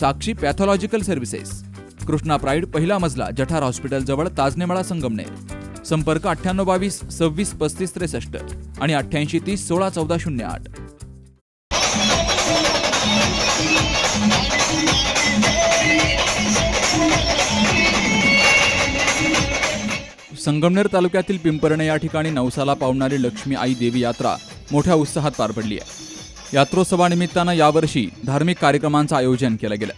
Sakshi pathological services Krishna pride पहिला मजला जठार हॉस्पिटलजवळ ताजनेमाळा संगमनेर. संपर्क अठ्ठ्याण्णव बावीस सव्वीस पस्तीस त्रेसष्ट आणि अठ्ठ्याऐंशी तीस सोळा चौदा शून्य आठ. संगमनेर तालुक्यातील पिंपरणे या ठिकाणी नवसाला पावणारी लक्ष्मी आई देवी यात्रा मोठ्या उत्साहात पार पडली आहे. यात्रोत्सवानिमित्तानं यावर्षी धार्मिक कार्यक्रमांचं आयोजन केलं गेलं.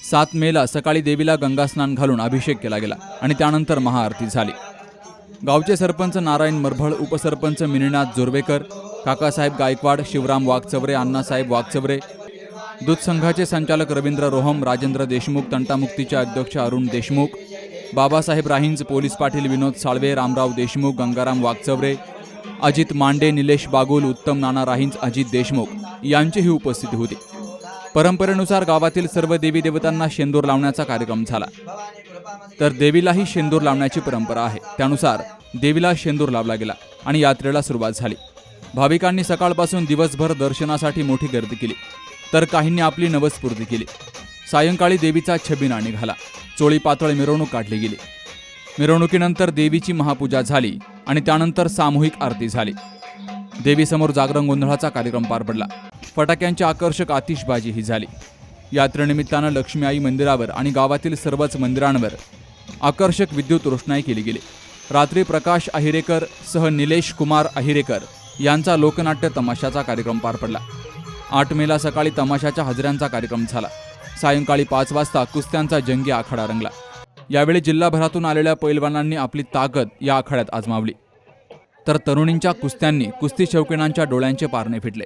सात मेला सकाळी देवीला गंगास्नान घालून अभिषेक केला गेला आणि त्यानंतर महाआरती झाली. गावचे सरपंच नारायण मरभळ उपसरपंच मिनिनाथ जोरवेकर काकासाहेब गायकवाड शिवराम वाघचवरे अण्णासाहेब वाघचवरे दूध संघाचे संचालक रवींद्र रोहम राजेंद्र देशमुख तंटामुक्तीचे अध्यक्ष अरुण देशमुख बाबासाहेब राहिंज पोलीस पाटील विनोद साळवे रामराव देशमुख गंगाराम वाघचवरे अजित मांडे निलेश बागुल उत्तम नाना राहिंज अजित देशमुख यांचीही उपस्थिती होती. परंपरेनुसार गावातील सर्व देवी देवतांना शेंदूर लावण्याचा कार्यक्रम झाला. तर देवीलाही शेंदूर लावण्याची परंपरा आहे. त्यानुसार देवीला शेंदूर लावला गेला आणि यात्रेला सुरुवात झाली. भाविकांनी सकाळपासून दिवसभर दर्शनासाठी मोठी गर्दी केली. तर काहींनी आपली नवस्फूर्ती केली. सायंकाळी देवीचा छबिना निघाला. चोळी पातळ मिरवणूक काढली गेली. मिरवणुकीनंतर देवीची महापूजा झाली आणि त्यानंतर सामूहिक आरती झाली. देवीसमोर जागरण गोंधळाचा कार्यक्रम पार पडला. फटाक्यांची आकर्षक आतिषबाजी ही झाली. यात्रेनिमित्तानं लक्ष्मी आई मंदिरावर आणि गावातील सर्वच मंदिरांवर आकर्षक विद्युत रोषणाई केली गेली. रात्री प्रकाश अहिरेकर सह निलेश कुमार अहिरेकर यांचा लोकनाट्य तमाशाचा कार्यक्रम पार पडला. आठ मेला सकाळी तमाशाच्या हजऱ्यांचा कार्यक्रम झाला. सायंकाळी पाच वाजता कुस्त्यांचा जंगी आखाडा रंगला. यावेळी जिल्हाभरातून आलेल्या पैलवानांनी आपली ताकद या आखाड्यात आजमावली. तर तरुणींच्या कुस्त्यांनी कुस्ती शौकीनांच्या डोळ्यांचे पारणे फिटले.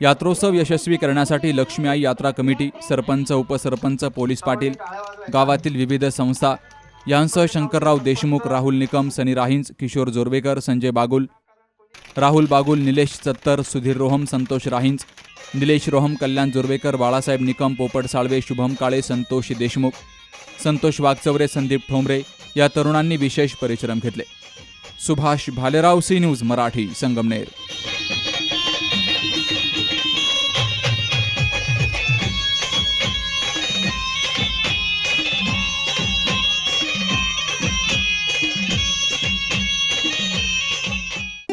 यात्रोत्सव यशस्वी करण्यासाठी लक्ष्मी आई यात्रा कमिटी सरपंच उपसरपंच पोलीस पाटील गावातील विविध संस्था यांसह शंकरराव देशमुख राहुल निकम सनी राहिंज किशोर जोरवेकर संजय बागुल राहुल बागुल निलेश सत्तर सुधीर रोहम संतोष राहिंज निलेश रोहम कल्याण जोरवेकर बाळासाहेब निकम पोपट साळवे शुभम काळे संतोष देशमुख संतोष वागचवरे संदीप ठोंबरे या तरुणांनी विशेष परिश्रम घेतले. Subhash Bhalerao C news Marathi Sangamner.